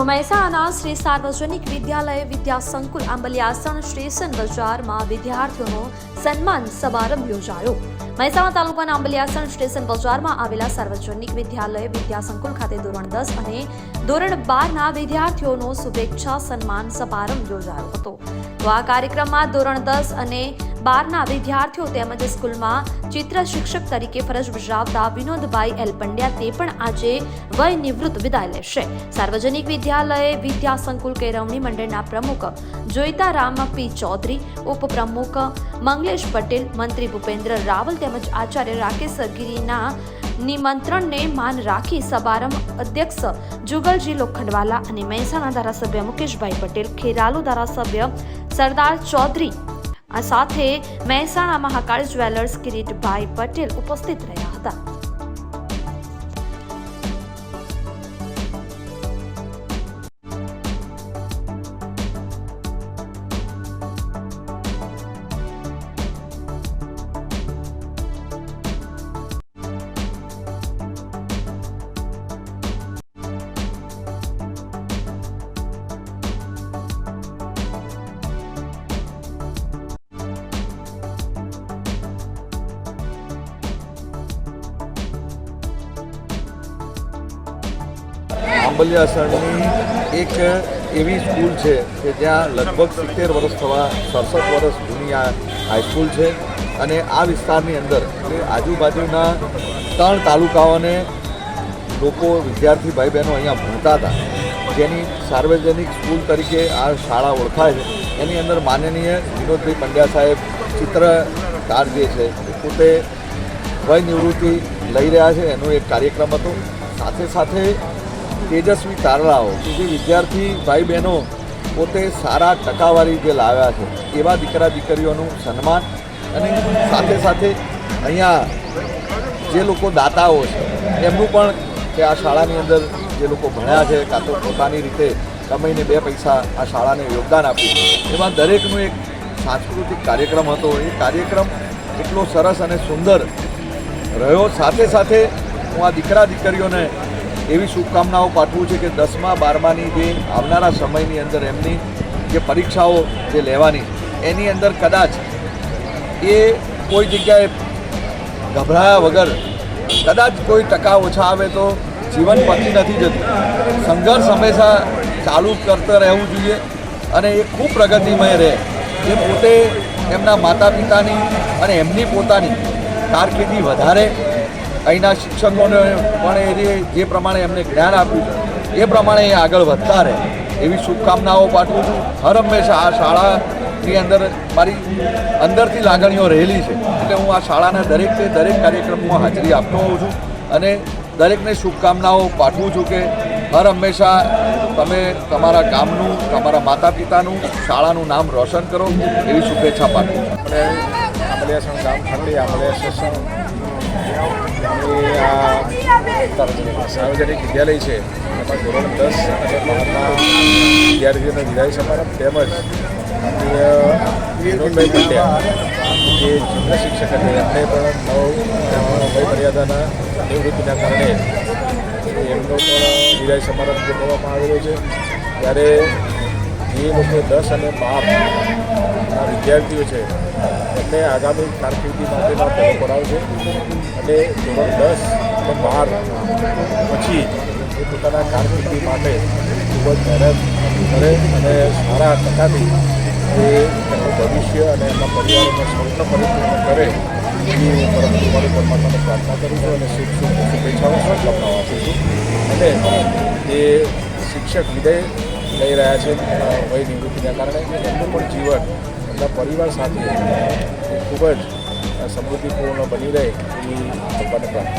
તો મહેસાણાના શ્રી સાર્વજનિક વિદ્યાલય વિદ્યા સંકુલ આંબલિયાસણ સ્ટેશન બજારમાં વિદ્યાર્થીઓનો સન્માન સમારંભ યોજાયો. મહેસાણા તાલુકાના આંબલિયાસણ સ્ટેશન બજારમાં આવેલા સાર્વજનિક વિદ્યાલય વિદ્યા સંકુલ ખાતે ધોરણ દસ અને ધોરણ બારના વિદ્યાર્થીઓનો શુભેચ્છા સન્માન સમારંભ યોજાયો હતો. તો આ કાર્યક્રમમાં ધોરણ દસ અને બારના વિદ્યાર્થીઓ તેમજ સ્કૂલમાં ચિત્ર શિક્ષક તરીકે ફરજ બજાવતા વિનોદભાઈ એલ પંડ્યા તે પણ આજે વય નિવૃત્ત વિદાય લેશે. સાર્વજનિક વિદ્યાલય વિદ્યા સંકુલ કેળવણી મંડળના પ્રમુખ જોઈતારામ પી ચૌધરી, ઉપપ્રમુખ મંગલેશ પટેલ, મંત્રી ભૂપેન્દ્ર રાવલ તેમજ આચાર્ય રાકેશ ગીરીના નિમંત્રણને માન રાખી સભારંભ અધ્યક્ષ જુગલજી લોખંડવાલા અને મહેસાણા ધારાસભ્ય મુકેશભાઈ પટેલ, ખેરાલુ ધારાસભ્ય સરદાર ચૌધરી આ સાથે મહેસાણા મહાકાળ જ્વેલર્સ કિરીટભાઈ પટેલ ઉપસ્થિત રહ્યા હતા. આંબલિયાસણની એક એવી સ્કૂલ છે કે જ્યાં લગભગ સિત્તેર વર્ષ થવા, સડસઠ વર્ષ જૂની આ હાઈસ્કૂલ છે. અને આ વિસ્તારની અંદર આજુબાજુના ત્રણ તાલુકાઓને લોકો, વિદ્યાર્થી ભાઈ બહેનો અહીંયા ભણતા હતા. જેની સાર્વજનિક સ્કૂલ તરીકે આ શાળા ઓળખાય છે. એની અંદર માનનીય વિનોદભાઈ પંડ્યા સાહેબ ચિત્રકાર જે છે. પોતે વય નિવૃત્તિ લઈ રહ્યા છે. એનો એક કાર્યક્રમ હતો. સાથે સાથે તેજસ્વી તારલાઓ કે જે વિદ્યાર્થી ભાઈ બહેનો પોતે સારા ટકાવારી જે લાવ્યા છે, એવા દીકરા દીકરીઓનું સન્માન અને સાથે સાથે અહીંયા જે લોકો દાતાઓ છે, એમનું પણ કે આ શાળાની અંદર જે લોકો ભણ્યા છે, કાં તો પોતાની રીતે કમાઈને બે પૈસા આ શાળાને યોગદાન આપ્યું એમાં દરેકનો એક સાંસ્કૃતિક કાર્યક્રમ હતો. એ કાર્યક્રમ એટલો સરસ અને સુંદર રહ્યો. સાથે સાથે હું આ દીકરા દીકરીઓને એવી શુભકામનાઓ પાઠવું છે કે દસમા, બારમાની જે આવનારા સમયની અંદર એમની જે પરીક્ષાઓ જે લેવાની, એની અંદર કદાચ એ કોઈ જગ્યાએ ગભરાયા વગર કદાચ કોઈ ટકા ઓછા આવે તો જીવન પતી નથી જતું. સંઘર્ષ હંમેશા ચાલુ કરતા રહેવું જોઈએ અને એ ખૂબ પ્રગતિમય રહે. એ પોતે એમના માતા પિતાની અને એમની પોતાની કારકિર્દી વધારે અહીંના શિક્ષકોને પણ એ જે પ્રમાણે એમને જ્ઞાન આપ્યું છે, એ પ્રમાણે એ આગળ વધતા રહે એવી શુભકામનાઓ પાઠવું છું. હર હંમેશા આ શાળાની અંદર મારી અંદરથી લાગણીઓ રહેલી છે. એટલે હું આ શાળાના દરેકે દરેક કાર્યક્રમમાં હાજરી આપતો હોઉં છું અને દરેકને શુભકામનાઓ પાઠવું છું કે હર હંમેશા તમે તમારા ગામનું, તમારા માતા પિતાનું શાળાનું નામ રોશન કરો. એવી શુભેચ્છા પાઠવું છું. આંબલિયાસણ ગામ ખાતે આંબલિયાસણ એ આ સાર્વજનિક વિદ્યાલય છે. એમાં ધોરણ દસ અને બારના વિદ્યાર્થીઓનો વિદાય સમારંભ તેમજ વિનોદભાઈ પંડ્યા, જે જિલ્લા શિક્ષક હતા, એમને પણ નવ મર્યાદાના નિવૃત્તિના કારણે એમનો પણ વિદાય સમારંભ ગોઠવવામાં આવેલો છે. ત્યારે જે લોકો દસ અને બાર વિદ્યાર્થીઓ છે, એમને આગામી કારકિર્દી માટેના પહેલો પડાવ છે અને ધોરણ દસ અને બાર પછી એ પોતાના કારકિર્દી માટે ખૂબ જ મહેનત કરે અને સારા ટકાથી એ એમનું ભવિષ્ય અને એમના પરિવારોને સ્વપ્ન પરિપૂર્ણ કરે એવી પરમ મારી પરમાત્માને પ્રાર્થના કરું છું અને શુભ શુભેચ્છાઓ સંકલ્પના આપું છું. અને એ શિક્ષક વિદય લઈ રહ્યા છે. વય નિવૃત્તિના કારણે એમનું પણ જીવન એમના પરિવાર સાથે ખૂબ જ સમૃદ્ધિપૂર્ણ બની રહે એવી ભગવાનને પ્રાર્થના